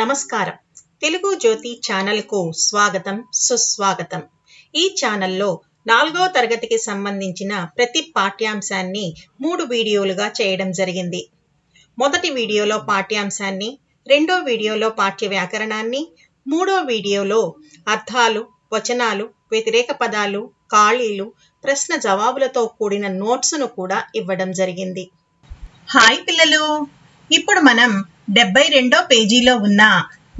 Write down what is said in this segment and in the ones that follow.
నమస్కారం. తెలుగు జ్యోతి ఛానల్కు స్వాగతం సుస్వాగతం. ఈ ఛానల్లో నాలుగో తరగతికి సంబంధించిన ప్రతి పాఠ్యాంశాన్ని మూడు వీడియోలుగా చేయడం జరిగింది. మొదటి వీడియోలో పాఠ్యాంశాన్ని రెండో వీడియోలో పాఠ్య వ్యాకరణాన్ని మూడో వీడియోలో అర్థాలు వచనాలు వ్యతిరేక పదాలు ఖాళీలు ప్రశ్న జవాబులతో కూడిన నోట్స్ను కూడా ఇవ్వడం జరిగింది. హాయ్ పిల్లలు! ఇప్పుడు మనం డెబ్బై రెండో పేజీలో ఉన్న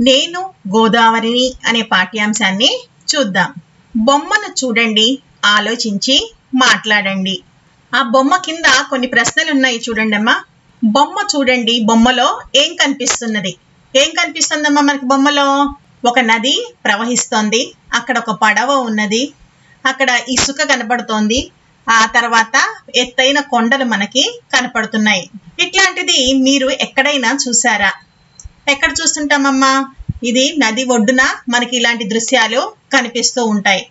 నేను గోదావరిని అనే పాఠ్యాంశాన్ని చూద్దాం. బొమ్మను చూడండి ఆలోచించి మాట్లాడండి. ఆ బొమ్మ కింద కొన్ని ప్రశ్నలు ఉన్నాయి చూడండి అమ్మా. బొమ్మ చూడండి బొమ్మలో ఏం కనిపిస్తున్నది? ఏం కనిపిస్తుందమ్మా మనకి బొమ్మలో? ఒక నది ప్రవహిస్తోంది అక్కడ ఒక పడవ ఉన్నది అక్కడ ఇసుక కనపడుతోంది ఆ తర్వాత ఎత్తైన కొండలు మనకి కనపడుతున్నాయి. ఇట్లాంటిది మీరు ఎక్కడైనా చూసారా ఎక్కడ చూస్తుంటామమ్మా? ఇది నది ఒడ్డున మనకి ఇలాంటి దృశ్యాలు కనిపిస్తూ ఉంటాయి.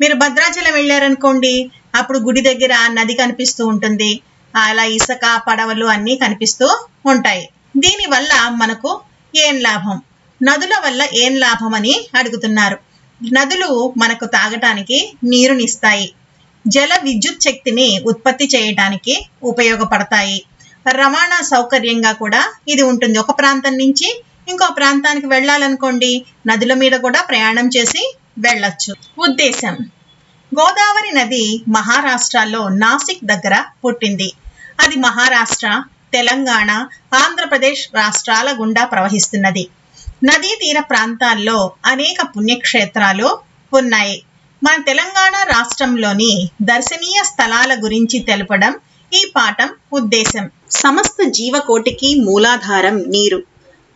మీరు భద్రాచలం వెళ్ళారనుకోండి అప్పుడు గుడి దగ్గర నది కనిపిస్తూ ఉంటుంది. అలా ఇసుక పడవలు అన్నీ కనిపిస్తూ ఉంటాయి. దీనివల్ల మనకు ఏం లాభం? నదుల వల్ల ఏం లాభం అని అడుగుతున్నారు. నదులు మనకు తాగటానికి నీరునిస్తాయి. జల విద్యుత్ శక్తిని ఉత్పత్తి చేయడానికి ఉపయోగపడతాయి. రవాణా సౌకర్యంగా కూడా ఇది ఉంటుంది. ఒక ప్రాంతం నుంచి ఇంకో ప్రాంతానికి వెళ్ళాలనుకోండి నదుల మీద కూడా ప్రయాణం చేసి వెళ్ళొచ్చు. ఉద్దేశం. గోదావరి నది మహారాష్ట్రలో నాసిక్ దగ్గర పుట్టింది. అది మహారాష్ట్ర తెలంగాణ ఆంధ్రప్రదేశ్ రాష్ట్రాల గుండా ప్రవహిస్తున్నది. నదీ తీర ప్రాంతాల్లో అనేక పుణ్యక్షేత్రాలు ఉన్నాయి. మన తెలంగాణ రాష్ట్రంలోని దర్శనీయ స్థలాల గురించి తెలపడం ఈ పాఠం ఉద్దేశం. సమస్త జీవకోటికి మూలాధారం నీరు.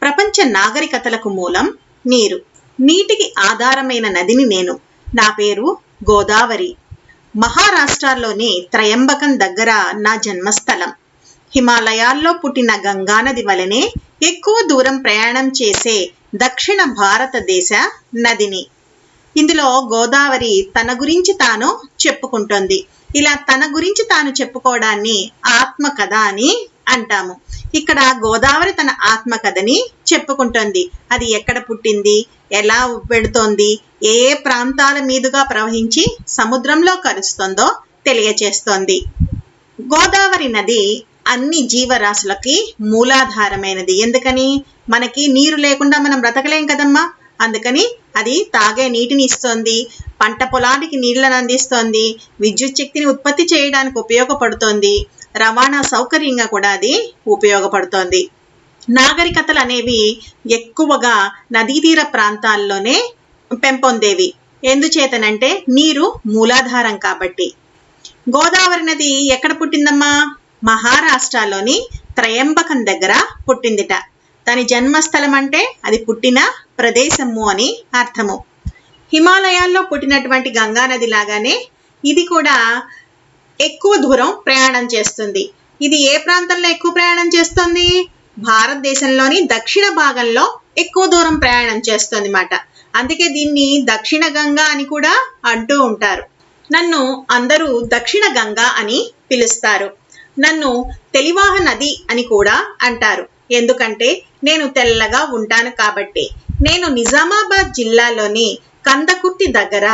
ప్రపంచ నాగరికతలకు మూలం నీరు. నీటికి ఆధారమైన నదిని నేను. నా పేరు గోదావరి. మహారాష్ట్రలోని త్రయంబకం దగ్గర నా జన్మస్థలం. హిమాలయాల్లో పుట్టిన గంగానది వలనే ఎక్కువ దూరం ప్రయాణం చేసే దక్షిణ భారతదేశ నదిని. ఇందులో గోదావరి తన గురించి తాను చెప్పుకుంటోంది. ఇలా తన గురించి తాను చెప్పుకోవడాన్ని ఆత్మకథ అని అంటాము. ఇక్కడ గోదావరి తన ఆత్మకథని చెప్పుకుంటోంది. అది ఎక్కడ పుట్టింది? ఎలా పెడుతోంది ఏ ఏ ప్రాంతాల మీదుగా ప్రవహించి సముద్రంలో కలుస్తుందో తెలియచేస్తోంది. గోదావరి నది అన్ని జీవరాశులకి మూలాధారమైనది. ఎందుకని? మనకి నీరు లేకుండా మనం బ్రతకలేం కదమ్మా? అందుకని అది తాగే నీటిని ఇస్తోంది పంట పొలానికి నీళ్ళను అందిస్తోంది విద్యుత్ శక్తిని ఉత్పత్తి చేయడానికి ఉపయోగపడుతోంది రవాణా సౌకర్యంగా కూడా అది ఉపయోగపడుతోంది. నాగరికతలు అనేవి ఎక్కువగా నదీ తీర ప్రాంతాల్లోనే పెంపొందేవి. ఎందుచేతనంటే నీరు మూలాధారం కాబట్టి. గోదావరి నది ఎక్కడ పుట్టిందమ్మా? మహారాష్ట్రలోని త్రయంబకం దగ్గర పుట్టిందిట. తన జన్మస్థలం అంటే అది పుట్టిన ప్రదేశము అని అర్థము. హిమాలయాల్లో పుట్టినటువంటి గంగానది లాగానే ఇది కూడా ఎక్కువ దూరం ప్రయాణం చేస్తుంది. ఇది ఏ ప్రాంతంలో ఎక్కువ ప్రయాణం చేస్తుంది? భారతదేశంలోని దక్షిణ భాగంలో ఎక్కువ దూరం ప్రయాణం చేస్తుంది అన్నమాట అందుకే దీన్ని దక్షిణ గంగా అని కూడా అంటూ ఉంటారు. నన్ను అందరూ దక్షిణ గంగా అని పిలుస్తారు. నన్ను తెలివాహ నది అని కూడా అంటారు. ఎందుకంటే నేను తెల్లగా ఉంటాను కాబట్టి. నేను నిజామాబాద్ జిల్లాలోని కందకుర్తి దగ్గర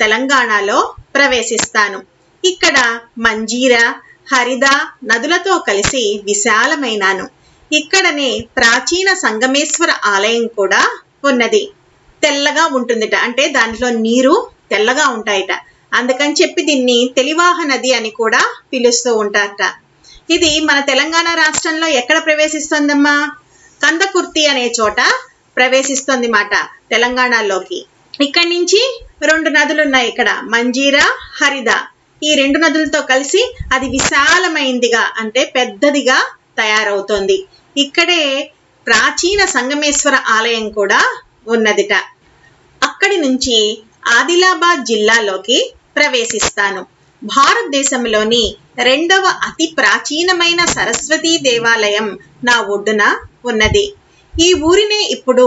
తెలంగాణలో ప్రవేశిస్తాను. ఇక్కడ మంజీరా హరిద నదులతో కలిసి విశాలమైనాను. ఇక్కడనే ప్రాచీన సంగమేశ్వర ఆలయం కూడా ఉన్నది. తెల్లగా ఉంటుందిట. అంటే దాంట్లో నీరు తెల్లగా ఉంటాయట. అందుకని చెప్పి దీన్ని తెలివాహ నది అని కూడా పిలుస్తూ ఉంటారట. ఇది మన తెలంగాణ రాష్ట్రంలో ఎక్కడ ప్రవేశిస్తుందమ్మా? కందకుర్తి అనే చోట ప్రవేశిస్తుంది మాట తెలంగాణలోకి. ఇక్కడి నుంచి రెండు నదులు ఉన్నాయి ఇక్కడ మంజీరా హరిద. ఈ రెండు నదులతో కలిసి అది విశాలమైందిగా అంటే పెద్దదిగా తయారవుతోంది. ఇక్కడే ప్రాచీన సంగమేశ్వర ఆలయం కూడా ఉన్నదిట. అక్కడి నుంచి ఆదిలాబాద్ జిల్లాలోకి ప్రవేశిస్తాను. భారతదేశంలోని రెండవ అతి ప్రాచీనమైన సరస్వతీ దేవాలయం నా ఒడ్డున ఉన్నది. ఈ ఊరినే ఇప్పుడు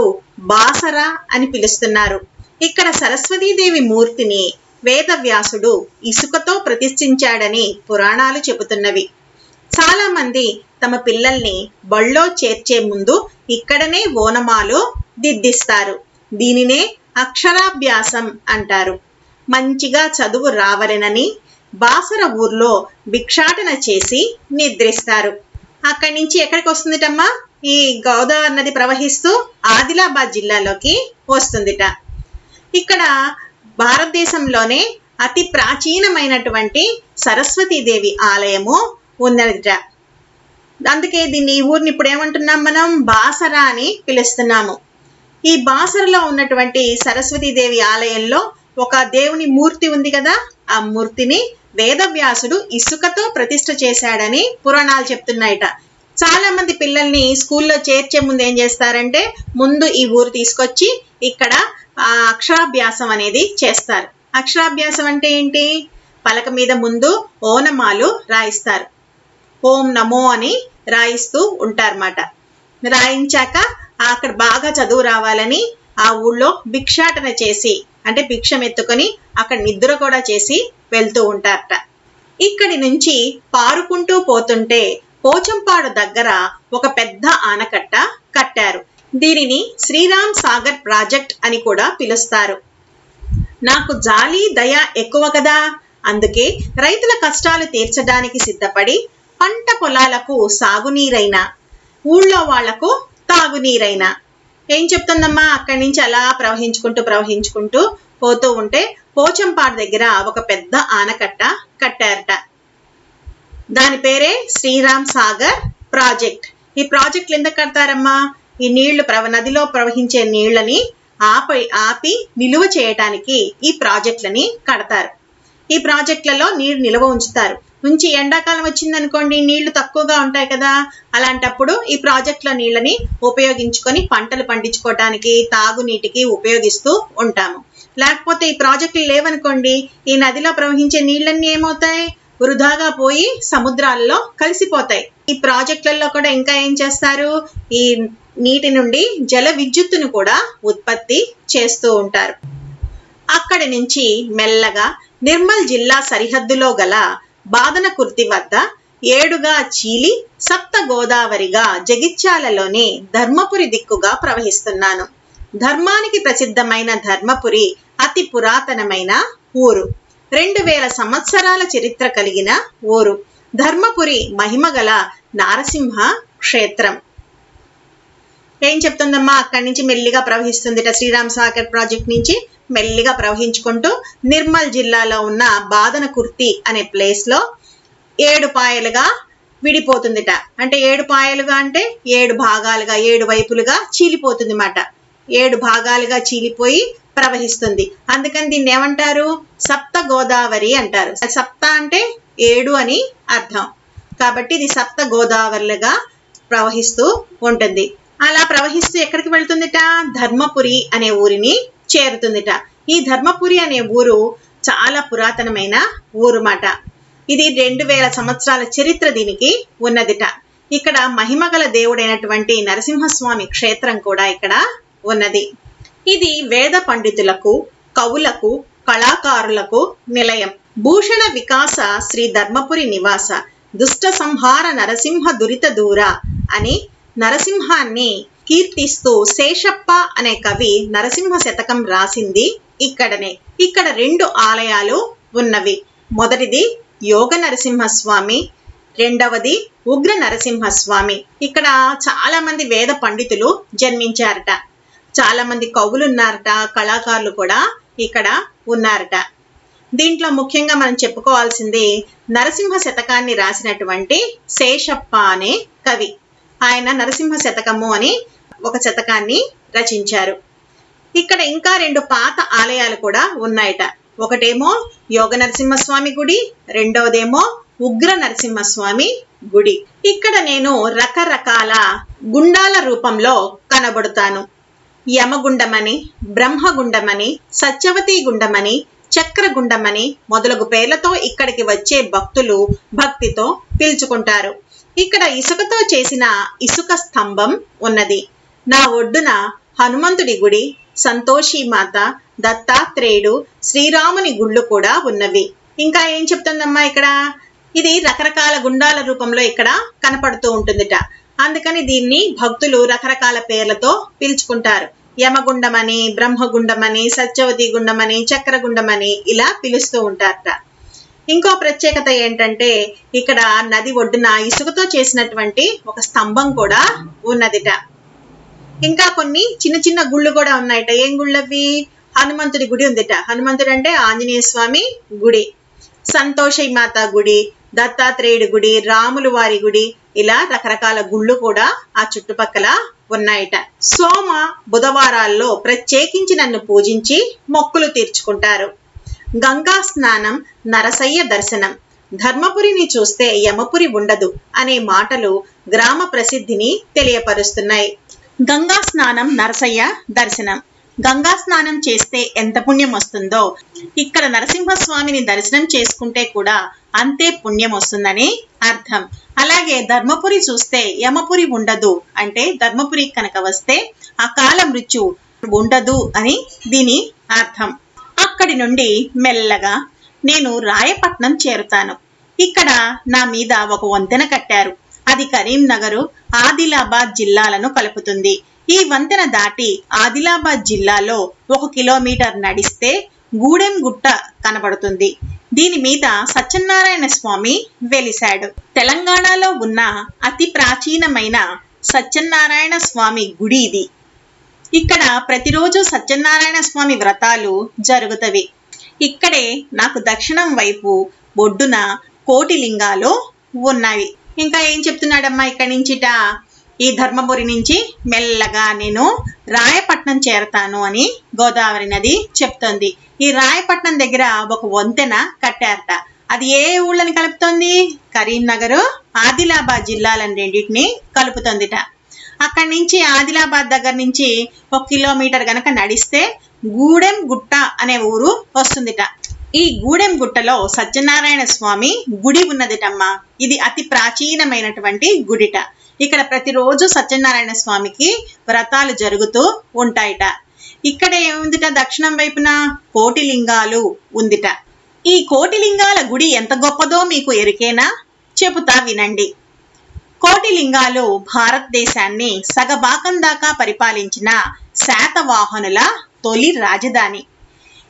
బాసరా అని పిలుస్తున్నారు. ఇక్కడ సరస్వతీదేవి మూర్తిని వేదవ్యాసుడు ఇసుకతో ప్రతిష్ఠించాడని పురాణాలు చెబుతున్నవి. చాలా మంది తమ పిల్లల్ని బళ్ళో చేర్చే ముందు ఇక్కడనే ఓనమాలు దిద్దిస్తారు. దీనినే అక్షరాభ్యాసం అంటారు. మంచిగా చదువు రావలెనని బాసర ఊర్లో భిక్షాటన చేసి నిద్రిస్తారు. అక్కడి నుంచి ఎక్కడికి వస్తుందిటమ్మా? ఈ గోదావరి నది ప్రవహిస్తూ ఆదిలాబాద్ జిల్లాలోకి వస్తుందిట. ఇక్కడ భారతదేశంలోనే అతి ప్రాచీనమైనటువంటి సరస్వతీదేవి ఆలయము ఉన్నదిట. అందుకే దీన్ని ఈ ఊరిని ఇప్పుడు ఏమంటున్నాం మనం? బాసర అని పిలుస్తున్నాము. ఈ బాసరలో ఉన్నటువంటి సరస్వతీదేవి ఆలయంలో ఒక దేవుని మూర్తి ఉంది కదా ఆ మూర్తిని వేదవ్యాసుడు ఇసుకతో ప్రతిష్ఠ చేశాడని పురాణాలు చెప్తున్నాయట. చాలా మంది పిల్లల్ని స్కూల్లో చేర్చే ముందు ఏం చేస్తారంటే ముందు ఈ ఊరు తీసుకొచ్చి ఇక్కడ ఆ అక్షరాభ్యాసం అనేది చేస్తారు. అక్షరాభ్యాసం అంటే ఏంటి? పలక మీద ముందు ఓనమాలు రాయిస్తారు. ఓం నమో అని రాయిస్తూ ఉంటారన్నమాట. రాయించాక అక్కడ బాగా చదువు రావాలని ఆ ఊళ్ళో భిక్షాటన చేసి అంటే భిక్షం ఎత్తుకొని అక్కడ నిద్ర కూడా చేసి వెళ్తూ ఉంటారట. ఇక్కడి నుంచి పారుకుంటూ పోతుంటే పోచంపాడు దగ్గర ఒక పెద్ద ఆనకట్ట కట్టారు. దీనిని శ్రీరామ్ సాగర్ ప్రాజెక్ట్ అని కూడా పిలుస్తారు. నాకు జాలి దయ ఎక్కువ కదా. అందుకే రైతుల కష్టాలు తీర్చడానికి సిద్ధపడి పంట పొలాలకు సాగునీరైనా ఊళ్ళో వాళ్ళకు తాగునీరైనా ఏం చెప్తుందమ్మా? అక్కడి నుంచి అలా ప్రవహించుకుంటూ ప్రవహించుకుంటూ పోతూ ఉంటే పోచంపాడు దగ్గర ఒక పెద్ద ఆనకట్ట కట్టారట. దాని పేరే శ్రీరామ్ సాగర్ ప్రాజెక్ట్. ఈ ప్రాజెక్టులు ఎందుకు కడతారమ్మా? ఈ నీళ్ళు ప్రవ నదిలో ప్రవహించే నీళ్ళని ఆపి ఆపి నిలువ చేయటానికి ఈ ప్రాజెక్టులని కడతారు. ఈ ప్రాజెక్టులలో నీరు నిల్వ ఉంచుతారు. నుంచి ఎండాకాలం వచ్చిందనుకోండి నీళ్ళు తక్కువగా ఉంటాయి కదా. అలాంటప్పుడు ఈ ప్రాజెక్టుల నీళ్ళని ఉపయోగించుకొని పంటలు పండించుకోవటానికి తాగునీటికి ఉపయోగిస్తూ ఉంటాము. లేకపోతే ఈ ప్రాజెక్టులు లేవనుకోండి ఈ నదిలో ప్రవహించే నీళ్ళన్నీ ఏమవుతాయి? వృధాగా పోయి సముద్రాల్లో కలిసిపోతాయి. ఈ ప్రాజెక్టులలో కూడా ఇంకా ఏం చేస్తారు? ఈ నీటి నుండి జల విద్యుత్తును కూడా ఉత్పత్తి చేస్తూ ఉంటారు. అక్కడి నుంచి మెల్లగా నిర్మల్ జిల్లా సరిహద్దులో గల బాదనకుర్తి వద్ద ఏడుగా చీలి సప్త గోదావరిగా జగిత్యాలలోని ధర్మపురి దిక్కుగా ప్రవహిస్తున్నాను. ధర్మానికి ప్రసిద్ధమైన ధర్మపురి అతి పురాతనమైన ఊరు. రెండు వేల సంవత్సరాల చరిత్ర కలిగిన ఊరు. ధర్మపురి మహిమగల నారసింహ క్షేత్రం. ఏం చెప్తుందమ్మా? అక్కడి నుంచి మెల్లిగా ప్రవహిస్తుంది శ్రీరామ్ సాగర్ ప్రాజెక్ట్ నుంచి. మెల్లిగా ప్రవహించుకుంటూ నిర్మల్ జిల్లాలో ఉన్న బాదనకుర్తి అనే ప్లేస్లో ఏడు పాయలుగా విడిపోతుందిట. అంటే ఏడు పాయలుగా అంటే ఏడు భాగాలుగా ఏడు వైపులుగా చీలిపోతుంది మాట ఏడు భాగాలుగా చీలిపోయి ప్రవహిస్తుంది. అందుకని దీన్ని ఏమంటారు? సప్త గోదావరి అంటారు. సప్త అంటే ఏడు అని అర్థం. కాబట్టి ఇది సప్త గోదావరిలుగా ప్రవహిస్తూ ఉంటుంది. అలా ప్రవహిస్తూ ఎక్కడికి వెళ్తుందిట? ధర్మపురి అనే ఊరిని చేరుతుందిట. ఈ ధర్మపురి అనే ఊరు చాలా పురాతనమైన ఊరు మాట ఇది రెండు వేల సంవత్సరాల చరిత్ర దీనికి ఉన్నదిట. ఇక్కడ మహిమగల దేవుడైనటువంటి నరసింహస్వామి క్షేత్రం కూడా ఇక్కడ ఉన్నది. ఇది వేద పండితులకు కవులకు కళాకారులకు నిలయం. భూషణ వికాస శ్రీ ధర్మపురి నివాస. దుష్ట సంహార నరసింహ దురిత దూర అని నరసింహాన్ని కీర్తిస్తూ శేషప్ప అనే కవి నరసింహ శతకం రాసింది ఇక్కడనే. ఇక్కడ రెండు ఆలయాలు ఉన్నవి. మొదటిది యోగ నరసింహస్వామి రెండవది ఉగ్ర నరసింహస్వామి. ఇక్కడ చాలా మంది వేద పండితులు జన్మించారట. చాలా మంది కవులు ఉన్నారట కళాకారులు కూడా ఇక్కడ ఉన్నారట. దీంట్లో ముఖ్యంగా మనం చెప్పుకోవాల్సింది నరసింహ శతకాన్ని రాసినటువంటి శేషప్ప అనే కవి. ఆయన నరసింహ శతకము అని ఒక శతకాన్ని రచించారు. ఇక్కడ ఇంకా రెండు పాత ఆలయాలు కూడా ఉన్నాయట. ఒకటేమో యోగ నరసింహస్వామి గుడి రెండవదేమో ఉగ్ర నరసింహస్వామి గుడి. ఇక్కడ నేను రకరకాల గుండాల రూపంలో కనబడుతాను. యమగుండమని బ్రహ్మగుండమని సత్యవతి గుండమని చక్రగుండమని మొదలగు పేర్లతో ఇక్కడికి వచ్చే భక్తులు భక్తితో పిలుచుకుంటారు. ఇక్కడ ఇసుకతో చేసిన ఇసుక స్తంభం ఉన్నది. నా ఒడ్డున హనుమంతుడి గుడి సంతోషి మాత దత్తాత్రేయుడు శ్రీరాముని గుళ్ళు కూడా ఉన్నవి. ఇంకా ఏం చెప్తుందమ్మా ఇక్కడ? ఇది రకరకాల గుండాల రూపంలో ఇక్కడ కనపడుతూ ఉంటుందిట. అందుకని దీన్ని భక్తులు రకరకాల పేర్లతో పిలుచుకుంటారు. యమగుండమని బ్రహ్మగుండమని సత్యవతి గుండమని చక్రగుండమని ఇలా పిలుస్తూ ఉంటారట. ఇంకో ప్రత్యేకత ఏంటంటే ఇక్కడ నది ఒడ్డున ఇసుకతో చేసినటువంటి ఒక స్తంభం కూడా ఉన్నదిట. ఇంకా కొన్ని చిన్న చిన్న గుళ్ళు కూడా ఉన్నాయట. ఏం గుళ్ళవి? హనుమంతుడి గుడి ఉందిట. హనుమంతుడు అంటే ఆంజనేయ స్వామి గుడి సంతోషి మాత గుడి దత్తాత్రేయుడి గుడి రాములు వారి గుడి ఇలా రకరకాల గుళ్ళు కూడా ఆ చుట్టుపక్కల ఉన్నాయట. సోమ బుధవారాల్లో ప్రత్యేకించి నన్ను పూజించి మొక్కులు తీర్చుకుంటారు. గంగా స్నానం నరసయ్య దర్శనం. ధర్మపురిని చూస్తే యమపురి ఉండదు అనే మాటలు గ్రామ ప్రసిద్ధిని తెలియపరుస్తున్నాయి. గంగా స్నానం నరసయ్య దర్శనం. గంగా స్నానం చేస్తే ఎంత పుణ్యం వస్తుందో. ఇక్కడ నరసింహస్వామిని దర్శనం చేసుకుంటే కూడా అంతే పుణ్యం వస్తుందని అర్థం. అలాగే ధర్మపురి చూస్తే యమపురి ఉండదు అంటే ధర్మపురి కనుక వస్తే అకాల మృత్యు ఉండదు అని దీని అర్థం. అక్కడి నుండి మెల్లగా నేను రాయపట్నం చేరుతాను. ఇక్కడ నా మీద ఒక వంతెన కట్టారు. అది కరీంనగర్ ఆదిలాబాద్ జిల్లాలను కలుపుతుంది. ఈ వంతెన దాటి ఆదిలాబాద్ జిల్లాలో ఒక కిలోమీటర్ నడిస్తే గూడెం గుట్ట కనబడుతుంది. దీని మీద సత్యనారాయణ స్వామి వెలిశాడు. తెలంగాణలో ఉన్న అతి ప్రాచీనమైన సత్యనారాయణ స్వామి గుడి ఇది. ఇక్కడ ప్రతిరోజు సత్యనారాయణ స్వామి వ్రతాలు జరుగుతవి. ఇక్కడే నాకు దక్షిణం వైపు ఒడ్డున కోటి లింగాలు ఇంకా ఏం చెప్తున్నాడమ్మా ఇక్కడి నుంచిట? ఈ ధర్మపురి నుంచి మెల్లగా నేను రాయపట్నం చేరతాను అని గోదావరి నది చెప్తోంది. ఈ రాయపట్నం దగ్గర ఒక వంతెన కట్టారట. అది ఏ ఊళ్ళని కలుపుతోంది? కరీంనగర్ ఆదిలాబాద్ జిల్లాలను రెండింటిని కలుపుతోందిట. అక్కడి నుంచి ఆదిలాబాద్ దగ్గర నుంచి ఒక కిలోమీటర్ కనుక నడిస్తే గూడెం గుట్ట అనే ఊరు వస్తుందిట. ఈ గూడెం గుట్టలో సత్యనారాయణ స్వామి గుడి ఉన్నదిటమ్మా. ఇది అతి ప్రాచీనమైనటువంటి గుడిట. ఇక్కడ ప్రతిరోజు సత్యనారాయణ స్వామికి వ్రతాలు జరుగుతూ ఉంటాయిట. ఇక్కడ ఏముందిట? దక్షిణం వైపున కోటిలింగాలు ఉందిట. ఈ కోటిలింగాల గుడి ఎంత గొప్పదో మీకు ఎరికేనా? చెబుతా వినండి. కోటిలింగాలు భారతదేశాన్ని సగభాగం దాకా పరిపాలించిన శాతవాహనుల తొలి రాజధాని.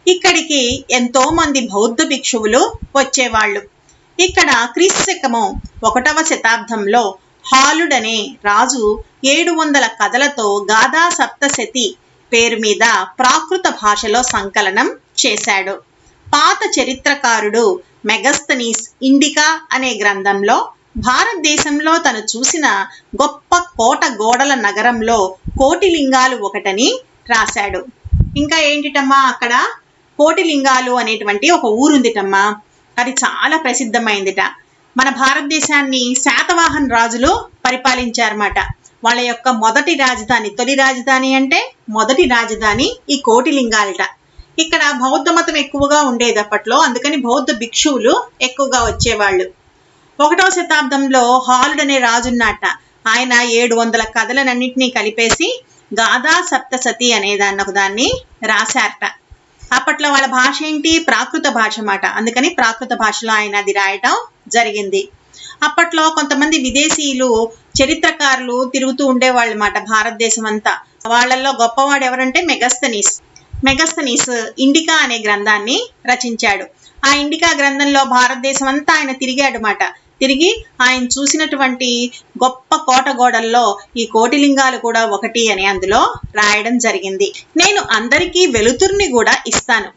ఇక్కడికి ఎంతో మంది బౌద్ధ భిక్షువులు వచ్చేవాళ్ళు. ఇక్కడ క్రీస్తకము ఒకటవ శతాబ్దంలో హాలుడనే రాజు ఏడు వందల కథలతో గాథా సప్తశతి పేరు మీద ప్రాకృత భాషలో సంకలనం చేశాడు. పాత చరిత్రకారుడు మెగస్తనీస్ ఇండికా అనే గ్రంథంలో భారతదేశంలో తను చూసిన గొప్ప కోట గోడల నగరంలో కోటిలింగాలు ఒకటని రాశాడు. ఇంకా ఏంటిటమ్మా అక్కడ? కోటిలింగాలు అనేటువంటి ఒక ఊరుందిటమ్మా. అది చాలా ప్రసిద్ధమైందిట. మన భారతదేశాన్ని శాతవాహన్ రాజులు పరిపాలించారన్నమాట. వాళ్ళ యొక్క మొదటి రాజధాని తొలి రాజధాని అంటే మొదటి రాజధాని ఈ కోటిలింగాలట. ఇక్కడ బౌద్ధ మతం ఎక్కువగా ఉండేది అప్పట్లో అందుకని బౌద్ధ భిక్షువులు ఎక్కువగా వచ్చేవాళ్ళు. ఒకటవ శతాబ్దంలో హాలుడ్ అనే రాజున్నట. ఆయన ఏడు వందల కథలనన్నింటినీ కలిపేసి గాథా సప్తసతి అనే దాన్ని ఒక దాన్ని రాశారట. అప్పట్లో వాళ్ళ భాష ఏంటి? ప్రాకృత భాష మాట అందుకని ప్రాకృత భాషలో ఆయన అది రాయటం జరిగింది. అప్పట్లో కొంతమంది విదేశీయులు చరిత్రకారులు తిరుగుతూ ఉండేవాళ్ళు మాట భారతదేశం అంతా. వాళ్ళల్లో గొప్పవాడు ఎవరంటే మెగస్తనీస్. మెగస్తనీస్ ఇండికా అనే గ్రంథాన్ని రచించాడు. ఆ ఇండికా గ్రంథంలో భారతదేశం అంతా ఆయన తిరిగాడు మాట తిరిగి ఆయన చూసినటువంటి గొప్ప కోట గోడల్లో ఈ కోటిలింగాలు కూడా ఒకటి అని అందులో రాయడం జరిగింది. నేను అందరికీ వెలుతుర్ని కూడా ఇస్తాను.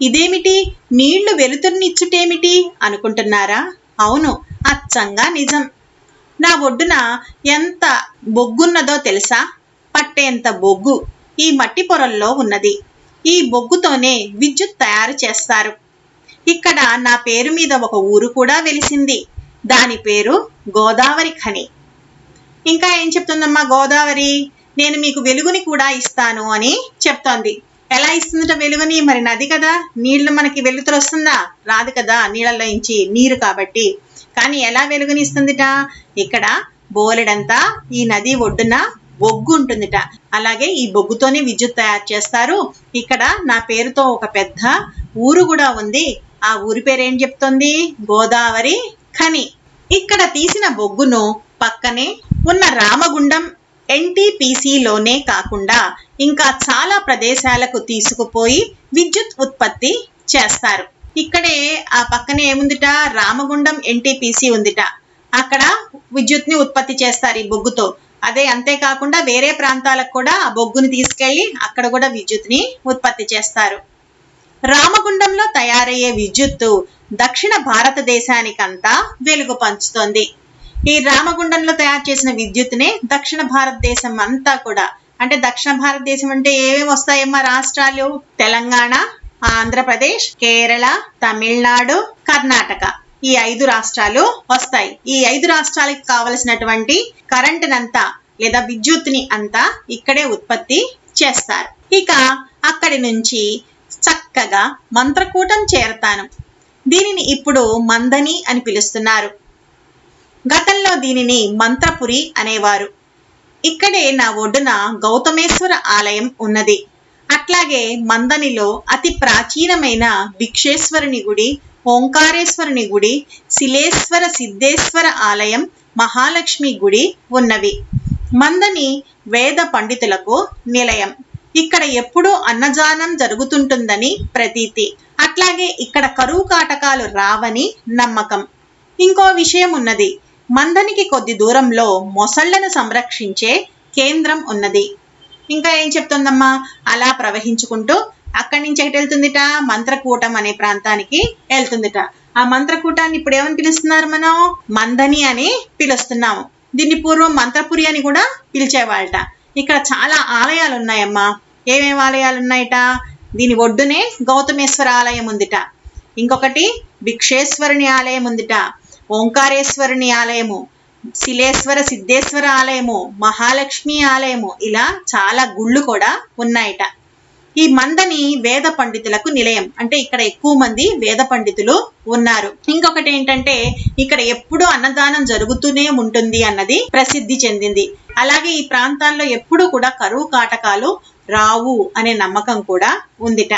ఇదేమిటి? నీళ్ళు వెలుతుర్నిచ్చుటేమిటి అనుకుంటున్నారా? అవును అచ్చంగా నిజం. నా ఒడ్డున ఎంత బొగ్గున్నదో తెలుసా? పట్టేంత బొగ్గు ఈ మట్టి పొరల్లో ఉన్నది. ఈ బొగ్గుతోనే విద్యుత్ తయారు చేస్తారు. ఇక్కడ నా పేరు మీద ఒక ఊరు కూడా వెలిసింది. దాని పేరు గోదావరి ఖని. ఇంకా ఏం చెప్తుందమ్మా గోదావరి? నేను మీకు వెలుగుని కూడా ఇస్తాను అని చెప్తోంది. ఎలా ఇస్తుందట వెలుగుని? మరి నది కదా. నీళ్ళు మనకి వెలుతురు వస్తుందా? రాదు కదా. నీళ్ళల్లో నుంచి నీరు కాబట్టి. కానీ ఎలా వెలుగుని ఇస్తుందిట? ఇక్కడ బోలెడంతా ఈ నది ఒడ్డున బొగ్గు ఉంటుందిట. అలాగే ఈ బొగ్గుతోనే విద్యుత్ తయారు చేస్తారు. ఇక్కడ నా పేరుతో ఒక పెద్ద ఊరు కూడా ఉంది. ఆ ఊరి పేరు ఏం చెప్తోంది? గోదావరి ఖని. ఇక్కడ తీసిన బొగ్గును పక్కనే ఉన్న రామగుండం ఎన్టీపీసీలోనే కాకుండా ఇంకా చాలా ప్రదేశాలకు తీసుకుపోయి విద్యుత్ ఉత్పత్తి చేస్తారు. ఇక్కడే ఆ పక్కనే ఏముందిట? రామగుండం ఎన్టీపీసీ ఉందిట. అక్కడ విద్యుత్ని ఉత్పత్తి చేస్తారు ఈ బొగ్గుతో. అదే అంతేకాకుండా వేరే ప్రాంతాలకు కూడా ఆ బొగ్గుని తీసుకెళ్ళి అక్కడ కూడా విద్యుత్ని ఉత్పత్తి చేస్తారు. రామగుండంలో తయారయ్యే విద్యుత్తు దక్షిణ భారతదేశానికంతా వెలుగు పంచుతోంది. ఈ రామగుండంలో తయారు చేసిన విద్యుత్తునే దక్షిణ భారతదేశం అంతా కూడా అంటే దక్షిణ భారతదేశం అంటే ఏమేమి వస్తాయమ్మా రాష్ట్రాలు? తెలంగాణ ఆంధ్రప్రదేశ్ కేరళ తమిళనాడు కర్ణాటక. ఈ ఐదు రాష్ట్రాలు వస్తాయి. ఈ ఐదు రాష్ట్రాలకు కావలసినటువంటి కరెంటునంతా లేదా విద్యుత్ని అంతా ఇక్కడే ఉత్పత్తి చేస్తారు. ఇక అక్కడి నుంచి చక్కగా మంత్రకూటం చేరతాను. దీనిని ఇప్పుడు మందని అని పిలుస్తున్నారు. గతంలో దీనిని మంత్రపురి అనేవారు. ఇక్కడే నా ఒడ్డున గౌతమేశ్వర ఆలయం ఉన్నది. అట్లాగే మందనిలో అతి ప్రాచీనమైన భిక్షేశ్వరుని గుడి ఓంకారేశ్వరుని గుడి శిలేశ్వర సిద్ధేశ్వర ఆలయం మహాలక్ష్మి గుడి ఉన్నవి. మందని వేద పండితులకు నిలయం. ఇక్కడ ఎప్పుడూ అన్నదానం జరుగుతుంటుందని ప్రతీతి. అట్లాగే ఇక్కడ కరువు కాటకాలు రావని నమ్మకం. ఇంకో విషయం ఉన్నది. మందనికి కొద్ది దూరంలో మొసళ్ళను సంరక్షించే కేంద్రం ఉన్నది. ఇంకా ఏం చెప్తుందమ్మా? అలా ప్రవహించుకుంటూ అక్కడి నుంచి ఎక్కడికి వెళ్తుందిట? మంత్రకూటం అనే ప్రాంతానికి వెళ్తుందిట. ఆ మంత్రకూటాన్ని ఇప్పుడు ఏమని పిలుస్తున్నారు మనం? మందని అని పిలుస్తున్నాము. దీన్ని పూర్వం మంత్రపురి అని కూడా పిలిచేవాళ్ళట. ఇక్కడ చాలా ఆలయాలు ఉన్నాయమ్మా. ఏమేమి ఆలయాలు ఉన్నాయట దీని ఒడ్డునే గౌతమేశ్వర ఆలయం ఉందిట. ఇంకొకటి భిక్షేశ్వరుని ఆలయం ఉందిట. ఓంకారేశ్వరుని ఆలయము శిలేశ్వర సిద్ధేశ్వర ఆలయము మహాలక్ష్మి ఆలయము ఇలా చాలా గుళ్ళు కూడా ఉన్నాయట. ఈ మందని వేద పండితులకు నిలయం. అంటే ఇక్కడ ఎక్కువ మంది వేద పండితులు ఉన్నారు. ఇంకొకటి ఏంటంటే ఇక్కడ ఎప్పుడూ అన్నదానం జరుగుతూనే ఉంటుంది అన్నది ప్రసిద్ధి చెందింది. అలాగే ఈ ప్రాంతాల్లో ఎప్పుడూ కూడా కరువు కాటకాలు రావు అనే నమ్మకం కూడా ఉందిట.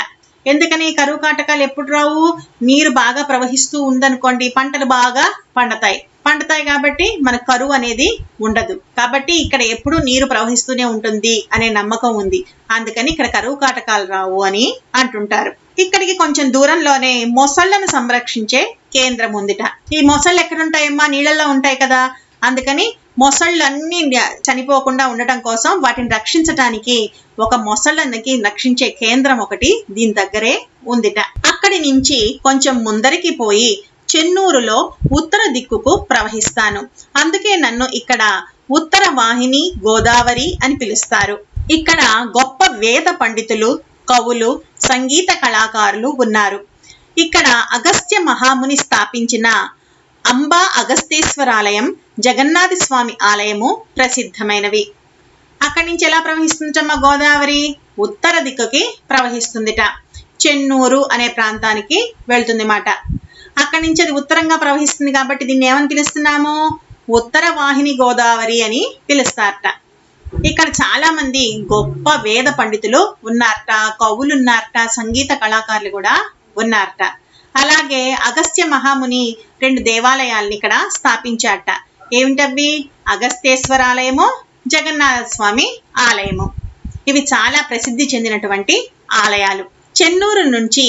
ఎందుకని ఈ కరువు కాటకాలు ఎప్పుడు రావు? నీరు బాగా ప్రవహిస్తూ ఉందనుకోండి పంటలు బాగా పండతాయి. పండుతాయి కాబట్టి మన కరువు అనేది ఉండదు. కాబట్టి ఇక్కడ ఎప్పుడు నీరు ప్రవహిస్తూనే ఉంటుంది అనే నమ్మకం ఉంది. అందుకని ఇక్కడ కరువు కాటకాలు రావు అని అంటుంటారు. ఇక్కడికి కొంచెం దూరంలోనే మొసళ్ళను సంరక్షించే కేంద్రం ఉందిట. ఈ మొసళ్ళు ఎక్కడుంటాయమ్మా? నీళ్ళల్లో ఉంటాయి కదా. అందుకని మొసళ్ళన్నీ చనిపోకుండా ఉండటం కోసం వాటిని రక్షించటానికి ఒక మొసళ్ళకి రక్షించే కేంద్రం ఒకటి దీని దగ్గరే ఉందిట. అక్కడి నుంచి కొంచెం ముందరికి పోయి చెన్నూరులో ఉత్తర దిక్కుకు ప్రవహిస్తాను. అందుకే నన్ను ఇక్కడ ఉత్తర వాహిని గోదావరి అని పిలుస్తారు. ఇక్కడ గొప్ప వేద పండితులు కవులు సంగీత కళాకారులు ఉన్నారు. ఇక్కడ అగస్త్య మహాముని స్థాపించిన అంబా అగస్తేశ్వరాలయం జగన్నాథ స్వామి ఆలయము ప్రసిద్ధమైనవి. అక్కడి నుంచి ఎలా ప్రవహిస్తుందమ్మా గోదావరి? ఉత్తర దిక్కుకి ప్రవహిస్తుందిట. చెన్నూరు అనే ప్రాంతానికి వెళ్తుంది మాట అక్కడి నుంచి అది ఉత్తరంగా ప్రవహిస్తుంది కాబట్టి దీన్ని ఏమని పిలుస్తున్నాము? ఉత్తర వాహిని గోదావరి అని పిలుస్తారట. ఇక్కడ చాలా మంది గొప్ప వేద పండితులు ఉన్నారట కవులు ఉన్నారట సంగీత కళాకారులు కూడా ఉన్నారట. అలాగే అగస్త్య మహాముని రెండు దేవాలయాల్ని ఇక్కడ స్థాపించారట. ఏమిటవి అగస్తేశ్వర ఆలయము జగన్నాథ స్వామి ఆలయము. ఇవి చాలా ప్రసిద్ధి చెందినటువంటి ఆలయాలు. చెన్నూరు నుంచి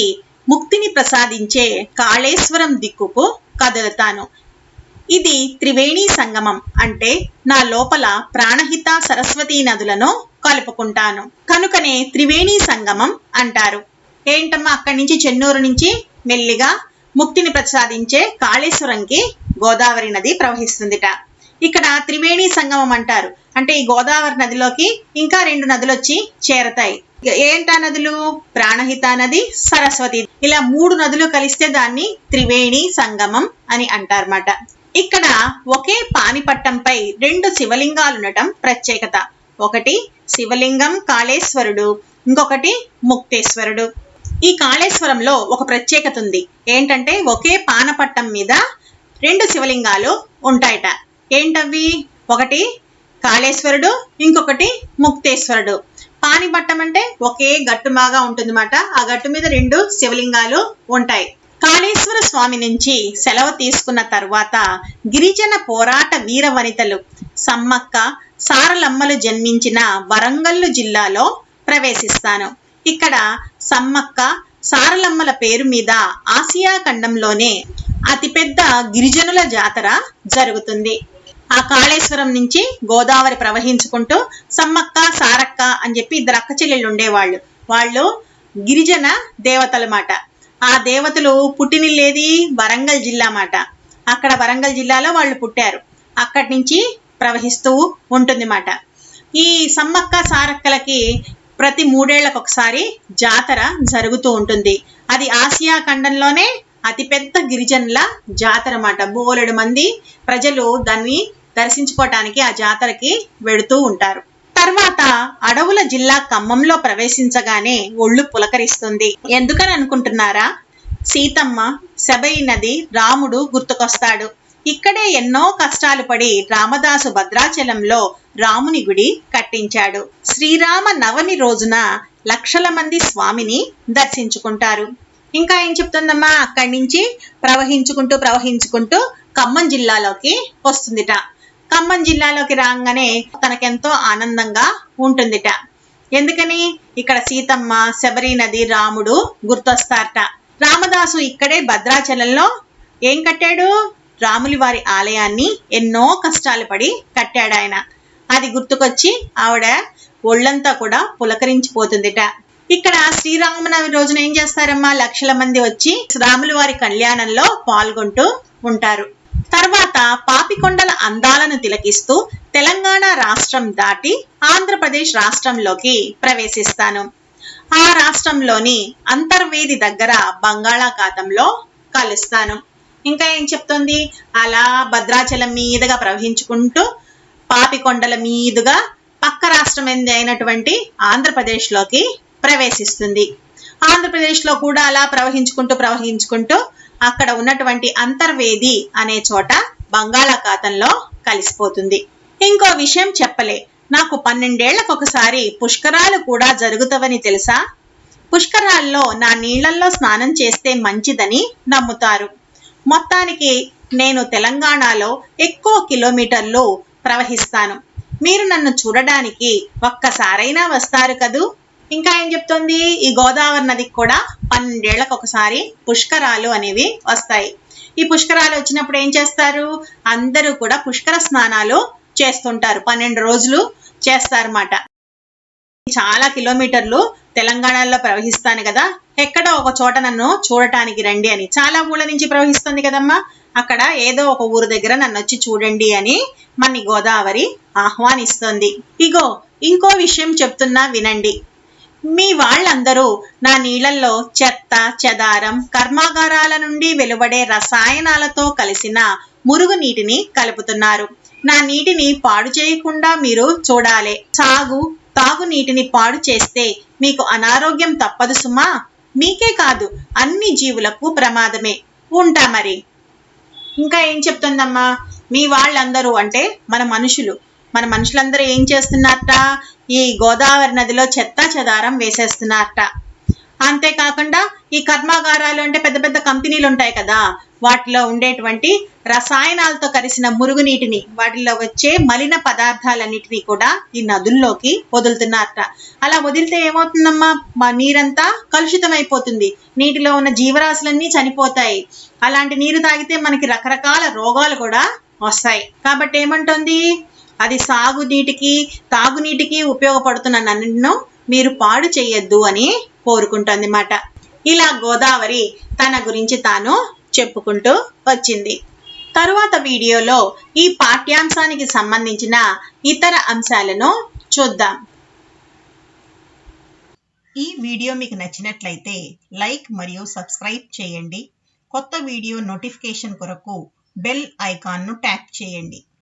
ముక్తిని ప్రసాదించే కాళేశ్వరం దిక్కుకు కదులుతాను. ఇది త్రివేణి సంగమం అంటే నా లోపల ప్రాణహిత సరస్వతీ నదులను కలుపుకుంటాను. కనుకనే త్రివేణి సంగమం అంటారు. ఏంటమ్మా అక్కడి నుంచి చెన్నూరు నుంచి మెల్లిగా ముక్తిని ప్రసాదించే కాళేశ్వరంకి గోదావరి నది ప్రవహిస్తుందిట. ఇక్కడ త్రివేణి సంగమం అంటారు. అంటే ఈ గోదావరి నదిలోకి ఇంకా రెండు నదులు వచ్చి చేరతాయి. ఏంటా నదులు? ప్రాణహిత నది సరస్వతి. ఇలా మూడు నదులు కలిస్తే దాన్ని త్రివేణి సంగమం అని అంటారన్నమాట. ఇక్కడ ఒకే పానిపట్టంపై రెండు శివలింగాలు ఉండటం ప్రత్యేకత. ఒకటి శివలింగం కాళేశ్వరుడు ఇంకొకటి ముక్తేశ్వరుడు. ఈ కాళేశ్వరంలో ఒక ప్రత్యేకత ఉంది. ఏంటంటే ఒకే పానపట్టం మీద రెండు శివలింగాలు ఉంటాయట. ఏంటవి? ఒకటి కాళేశ్వరుడు ఇంకొకటి ముక్తేశ్వరుడు. పానిపట్టం అంటే ఒకే గట్టుమాగా ఉంటుందన్నమాట. ఆ గట్టు మీద రెండు శివలింగాలు ఉంటాయి. కాళేశ్వర స్వామి నుంచి సెలవు తీసుకున్న తర్వాత గిరిజన పోరాట వీర వనితలు సమ్మక్క సారలమ్మలు జన్మించిన వరంగల్లు జిల్లాలో ప్రవేశిస్తాను. ఇక్కడ సమ్మక్క సారలమ్మల పేరు మీద ఆసియా ఖండంలోనే అతిపెద్ద గిరిజనుల జాతర జరుగుతుంది. ఆ కాళేశ్వరం నుంచి గోదావరి ప్రవహించుకుంటూ సమ్మక్క సారక్క అని చెప్పి ఇద్దరు అక్క చెల్లెళ్ళు ఉండేవాళ్ళు. వాళ్ళు గిరిజన దేవతలమాట ఆ దేవతలు పుట్టినిల్లేది వరంగల్ జిల్లా మాట. అక్కడ వరంగల్ జిల్లాలో వాళ్ళు పుట్టారు. అక్కడి నుంచి ప్రవహిస్తూ ఉంటుంది మాట. ఈ సమ్మక్క సారక్కలకి ప్రతి మూడేళ్ళకు ఒకసారి జాతర జరుగుతూ ఉంటుంది. అది ఆసియా ఖండంలోనే అతిపెద్ద గిరిజనుల జాతర అన్నమాట బోలెడు మంది ప్రజలు దాన్ని దర్శించుకోవటానికి ఆ జాతరకి వెడుతూ ఉంటారు. తర్వాత అడవుల జిల్లా ఖమ్మంలో ప్రవేశించగానే ఒళ్ళు పులకరిస్తుంది. ఎందుకని అనుకుంటున్నారా? సీతమ్మ శబరి నది రాముడు గుర్తుకొస్తాడు. ఇక్కడే ఎన్నో కష్టాలు పడి రామదాసు భద్రాచలంలో రాముని గుడి కట్టించాడు. శ్రీరామ నవమి రోజున లక్షల మంది స్వామిని దర్శించుకుంటారు. ఇంకా ఏం చెప్తుందమ్మా? అక్కడి నుంచి ప్రవహించుకుంటూ ప్రవహించుకుంటూ ఖమ్మం జిల్లాలోకి వస్తుందిట. ఖమ్మం జిల్లాలోకి రాగానే తనకెంతో ఆనందంగా ఉంటుందిట. ఎందుకని? ఇక్కడ సీతమ్మ శబరి నది రాముడు గుర్తొస్తారట. రామదాసు ఇక్కడే భద్రాచలంలో ఏం కట్టాడు? రాములి వారి ఆలయాన్ని ఎన్నో కష్టాలు పడి కట్టాడు ఆయన. అది గుర్తుకొచ్చి ఆవిడ ఒళ్ళంతా కూడా పులకరించిపోతుందిట. ఇక్కడ శ్రీరామనవమి రోజున ఏం చేస్తారమ్మా? లక్షల మంది వచ్చి రాములు వారి కళ్యాణంలో పాల్గొంటూ ఉంటారు. తర్వాత పాపికొండల అందాలను తిలకిస్తూ తెలంగాణ రాష్ట్రం దాటి ఆంధ్రప్రదేశ్ రాష్ట్రంలోకి ప్రవేశిస్తాను. ఆ రాష్ట్రంలోని అంతర్వేది దగ్గర బంగాళాఖాతంలో కలుస్తాను. ఇంకా ఏం చెప్తుంది? అలా భద్రాచలం మీదుగా ప్రవహించుకుంటూ పాపికొండల మీదుగా పక్క రాష్ట్రం అయినటువంటి ఆంధ్రప్రదేశ్లోకి ప్రవేశిస్తుంది. ఆంధ్రప్రదేశ్లో కూడా అలా ప్రవహించుకుంటూ ప్రవహించుకుంటూ అక్కడ ఉన్నటువంటి అంతర్వేది అనే చోట బంగాళాఖాతంలో కలిసిపోతుంది. ఇంకో విషయం చెప్పలే. నాకు పన్నెండేళ్ళకు ఒకసారి పుష్కరాలు కూడా జరుగుతవని తెలుసా? పుష్కరాల్లో నా నీళ్ళల్లో స్నానం చేస్తే మంచిదని నమ్ముతారు. మొత్తానికి నేను తెలంగాణలో ఎక్కువ కిలోమీటర్లు ప్రవహిస్తాను. మీరు నన్ను చూడడానికి ఒక్కసారైనా వస్తారు కదూ? ఇంకా ఏం చెప్తుంది? ఈ గోదావరి నదికి కూడా పన్నెండేళ్ళకు ఒకసారి పుష్కరాలు అనేవి వస్తాయి. ఈ పుష్కరాలు వచ్చినప్పుడు ఏం చేస్తారు? అందరూ కూడా పుష్కర స్నానాలు చేస్తుంటారు. పన్నెండు రోజులు చేస్తారన్నమాట. చాలా కిలోమీటర్లు తెలంగాణలో ప్రవహిస్తాను కదా. ఎక్కడో ఒక చోట నన్ను చూడటానికి రండి అని. చాలా ఊళ్ళ నుంచి ప్రవహిస్తుంది కదమ్మా. అక్కడ ఏదో ఒక ఊరు దగ్గర నన్ను వచ్చి చూడండి అని మన గోదావరి ఆహ్వానిస్తుంది. ఇగో ఇంకో విషయం చెప్తున్నా వినండి. మీ వాళ్ళందరూ నా నీళ్ళల్లో చెత్త చెదారం కర్మాగారాల నుండి వెలువడే రసాయనాలతో కలిసిన మురుగు నీటిని కలుపుతున్నారు. నా నీటిని పాడు చేయకుండా మీరు చూడాలి. సాగు తాగునీటిని పాడు చేస్తే మీకు అనారోగ్యం తప్పదు సుమా. మీకే కాదు అన్ని జీవులకు ప్రమాదమే. ఉంటా మరి. ఇంకా ఏం చెప్తుందమ్మా? మీ వాళ్ళందరూ అంటే మన మనుషులు. మన మనుషులందరూ ఏం చేస్తున్నారట? ఈ గోదావరి నదిలో చెత్త చెదారం వేసేస్తున్నారట. అంతేకాకుండా ఈ కర్మాగారాలు అంటే పెద్ద పెద్ద కంపెనీలు ఉంటాయి కదా వాటిలో ఉండేటువంటి రసాయనాలతో కలిసిన మురుగునీటిని వాటిలో వచ్చే మలిన పదార్థాలన్నిటినీ కూడా ఈ నదుల్లోకి వదులుతున్నారట. అలా వదిలితే ఏమవుతుందమ్మా? మా నీరంతా కలుషితం అయిపోతుంది నీటిలో ఉన్న జీవరాశులన్నీ చనిపోతాయి. అలాంటి నీరు తాగితే మనకి రకరకాల రోగాలు కూడా వస్తాయి. కాబట్టి ఏమంటుంది? అది సాగునీటికి తాగునీటికి ఉపయోగపడుతున్న నన్ను మీరు పాడు చేయొద్దు అని కోరుకుంటుంది మాట ఇలా గోదావరి తన గురించి తాను చెప్పుకుంటూ వచ్చింది. తరువాత వీడియోలో ఈ పాఠ్యాంశానికి సంబంధించిన ఇతర అంశాలను చూద్దాం. ఈ వీడియో మీకు నచ్చినట్లయితే లైక్ మరియు సబ్స్క్రైబ్ చేయండి. కొత్త వీడియో నోటిఫికేషన్ కొరకు బెల్ ఐకాన్ను ట్యాప్ చేయండి.